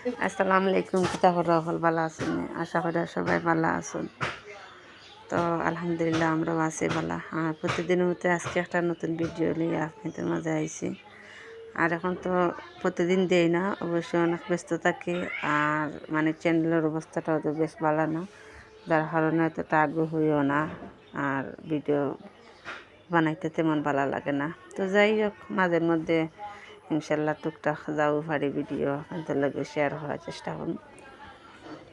আসসালামু আলাইকুম কিতা করা হল ভালো আছেন? আশা করি সবাই ভালো আছেন। তো আলহামদুলিল্লাহ আমরাও আছি ভালো। আর প্রতিদিনের মতো আজকে একটা নতুন ভিডিও নিয়ে আপনাদের মাঝে আইছি। আর এখন তো প্রতিদিন দেই না অবশ্যই অনেক ব্যস্ত থাকি। আর মানে চ্যানেলের অবস্থাটাও তো বেশ ভালো না। যার কারণে এতটা আগ্রহীও না। আর ভিডিও বানাইতে তেমন ভালো লাগে না। তো যাই হোক, মাঝের মধ্যে ইনশাল্লাহ টুকটাক যাও পারি ভিডিও আপনাদের লগে শেয়ার করার চেষ্টা করুন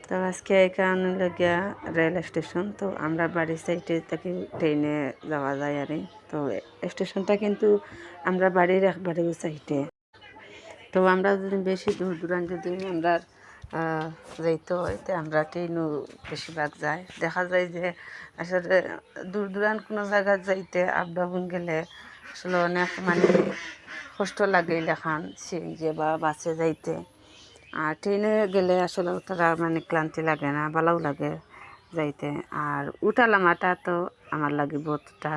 তো আজকে এখানে লগিয়া রেল স্টেশন তো আমরা বাড়ির সাইডে থেকে ট্রেনে যাওয়া যায় আর তো স্টেশনটা কিন্তু আমরা বাড়ির একবারে সাইডে তো আমরা যদি বেশি দূর দূরান্ত যদি আমরা যাইতে হয়, তো আমরা ট্রেনও বেশিরভাগ যাই। দেখা যায় যে আসলে দূর দূরান্ত কোনো জায়গায় যাইতে আপ ডাউন গেলে আসলে অনেক মানে কষ্ট লাগে লেখান সিএনজি বা বাসে যাইতে। আর ট্রেনে গেলে আসলে তারা মানে ক্লান্তি লাগে না ভালোও লাগে যাইতে। আর উঠালামাটা তো আমার লাগে বহুতটা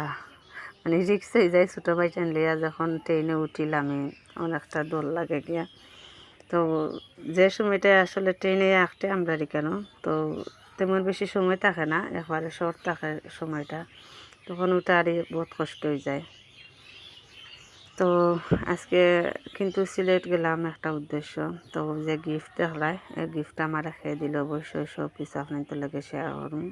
মানে রিক্সে যাই ছোটো ভাইটান লিয়া যখন ট্রেনে উঠিলামে অনেকটা দোল লাগে গিয়া। তো যে সময়টা আসলে ট্রেনে আসতে আমরা কেন? তো তেমন বেশি সময় থাকে না, একবারে শর্ট থাকে সময়টা। তখন আর বহুত কষ্ট হয়ে যায়। তো আজকে কিন্তু সিলেট গেলাম একটা উদ্দেশ্য। তো যে গিফট দেখলাই এই গিফটটা আমার খেয়ে দিল অবশ্যই সব কিছু আপনাদের লগে শেয়ার করুন।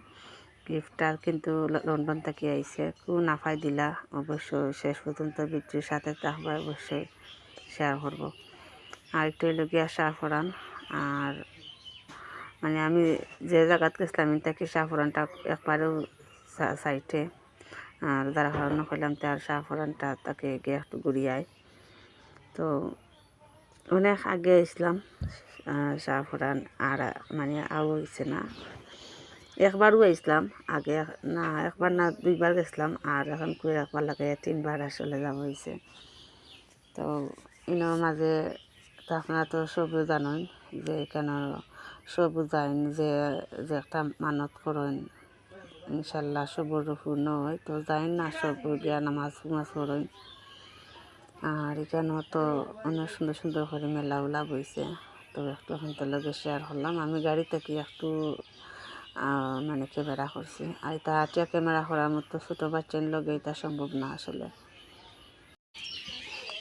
গিফটটা কিন্তু লন্ডন থেকে আইছে, কু নাফাই দিলা, অবশ্যই শেষ পর্যন্ত বিক্রির সাথে থাকবে, অবশ্যই শেয়ার করব। আর একটু লগিয়া শাহফরান আর মানে আমি যে জায়গাত গেছিলাম তাকে শাহফরানটা একবারেও সাইটে আর যারা কারণে করলাম, তার শাহফরানটা তাকে গিয়ে একটু ঘুরিয়ায়। তো অনেক আগে ইসলাম শাহফরান আর মানে আও হয়েছে না। একবারও আইসলাম আগে না, একবার না, দুইবার গেছিলাম আর এখন করে একবার লাগে, তিনবার আসলে যাওয়া হয়েছে তো ইনোর মাঝে তো আপনারা তো সবই জানেন যে কেন সবু যাইন যে যে একটা মানত করেন ইনশাল্লাহ সবর পূর্ণ হয় তো যাই না সব গিয়া নামাজ নামাজ করেন আর এখানে তো অনেক সুন্দর সুন্দর করে মেলা উলা বইছে। তো একটু তো লগে শেয়ার করলাম আমি গাড়ি থেকে একটু মানে ক্যামেরা করছি। আর এটা আটিয়া ক্যামেরা করার মতো ছোটো বাচ্চার লগে এটা সম্ভব না আসলে।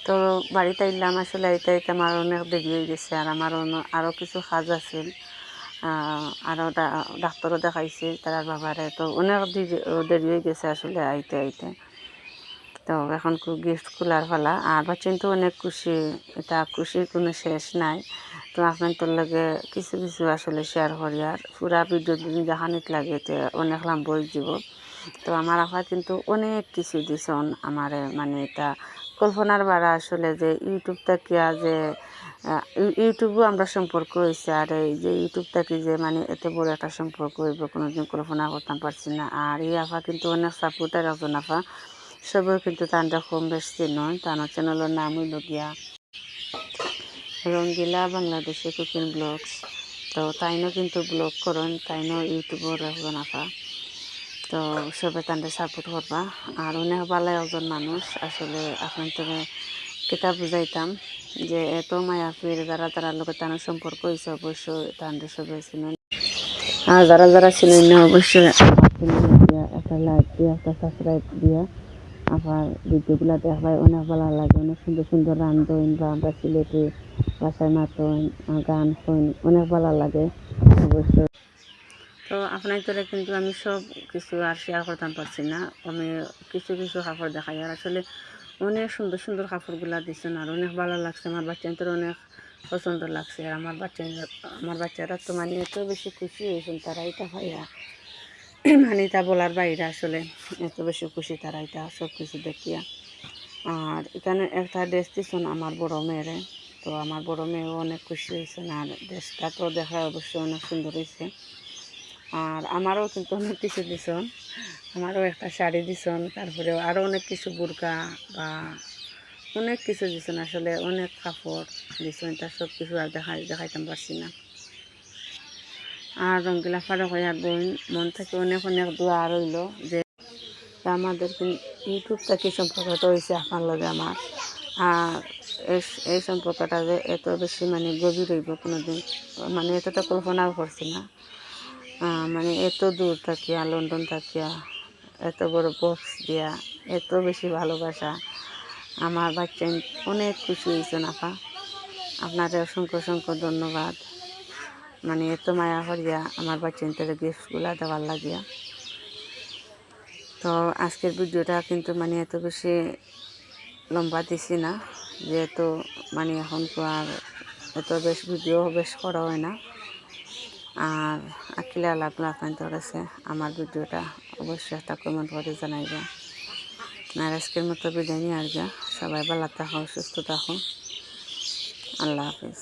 তো বাড়িতে এলাম আসলে এটা এটা আমার অনেক দেরি হয়ে গেছে। আর আমার আরও কিছু কাজ আহ, আরও ডাক্তারও দেখাইছে তার বাবারে। তো অনেক দেরি হয়ে গেছে আসলে আইতে আইতে। তো এখন গিফট খোলার ফেলা আর বাচ্চা তো অনেক খুশি, এটা খুশির কোনো শেষ নাই। তো আপনার তোর লাগে কিছু কিছু আসলে শেয়ার করি। আর পুরা ভিডিও যদি দেখানিত লাগে, তো অনেক বই দিব। তো আমার আফা কিন্তু অনেক কিছু দিছন আমার মানে এটা কল্পনার বাড়া আসলে যে ইউটিউবটা থাকিয়া যে ইউটিউবও আমরা সম্পর্ক হয়েছে আর এই যে ইউটিউব থাকি যে মানে এত বড় একটা সম্পর্ক হইব, কোনোদিন কল্পনা করতাম, পারছি না। আর এই আফা কিন্তু অনেক সাপোর্টার একজন আফা। সবাই কিন্তু তানটা কম বেশি নয় তার চ্যানেলের নাম হইল গিয়া রঙ্গিলা বাংলাদেশি কুকিং ব্লগস। তো তাইনও কিন্তু ব্লগ করেন, তাইনও ইউটিউবের একজন আফা। তো সবে তান্ডে সাপোর্ট করবা। আর অনেক ভালো একজন মানুষ। আসলে আপনার আপনাদের কিতাব বুঝাইতাম। যে এত মায়াফির যারা তারা লোকের তার সম্পর্ক হয়েছে অবশ্যই তান্ডে সবে চিনেন আর যারা যারা চিনেন না, অবশ্যই একটা লাইক দিয়া, একটা সাবস্ক্রাইব দিয়ে। আবার ভিডিওগুলো দেখবাই অনেক ভালো লাগে, অনেক সুন্দর সুন্দর রান্ধন বা আমরা সিলেটে বাসায় মাতন গান শুন, অনেক ভালো লাগে, অবশ্যই। তো আপনার তোরা কিন্তু আমি সব কিছু আর শেয়ার করতাম পারছি না, আমি কিছু কিছু কাপড় দেখাই। আর আসলে অনেক সুন্দর সুন্দর কাপড়গুলা দিচ্ছেন আর অনেক ভালো লাগছে। আমার বাচ্চাদের অনেক পছন্দ লাগছে আর আমার বাচ্চা আমার বাচ্চারা তো মানে এত বেশি খুশি হয়েছেন তারা এটা ভাইয়া মানে এটা বলার বাইরে আসলে এত বেশি খুশি তারা এটা সব কিছু দেখিয়া। আর এখানে একটা ড্রেস দিচ্ছেন আমার বড় মেয়েরে, তো আমার বড় মেয়েও অনেক খুশি হয়েছে আর ড্রেসটা তো দেখা অবশ্যই অনেক সুন্দর হয়েছে। আর আমারও কিন্তু অনেক কিছু দিছন। আমারও একটা শাড়ি দিছন তারপরে আরও অনেক কিছু বুরকা বা অনেক কিছু দিছন আসলে, অনেক কাপড় দিছন তার সব কিছু আর দেখাই দেখাইতাম পারছি না। আর রঙ্গিলা ফারুক আর বোন মন থেকে অনেক অনেক দোয়া রইল যে আমাদের কিন- ইউটিউব থেকে সম্পর্কটা হয়েছে আপনার লগে আমার। আর এই সম্পর্কটা যে এত বেশি মানে গভীর হইব কোনোদিন মানে এতটা কল্পনাও করছি না। মানে এত দূর থাকিয়া, লন্ডন থাকিয়া, এত বড় বক্স দিয়া, এত বেশি ভালোবাসা। আমার বাচ্চা অনেক খুশি হয়েছে নাফা আপনাদের অসংখ্য অসংখ্য ধন্যবাদ। মানে এত মায়া করিয়া আমার বাচ্চাদের গিফটগুলা দেওয়ার লাগিয়া। তো আজকের ভিডিওটা কিন্তু মানে এত বেশি লম্বা দিছি না। যেহেতু মানে এখন তো আর এত বেশ ভিডিও বেশ করা হয় না। আর আকিলা লাগল আপনাদের কাছে আমার ভিডিওটা অবশ্যই একটা কমেন্ট করে জানাইবা আর আজকের মতো বিদায় নিয়ে আর যা সবাই ভালো থাকো সুস্থ থাকো আল্লাহ হাফিজ।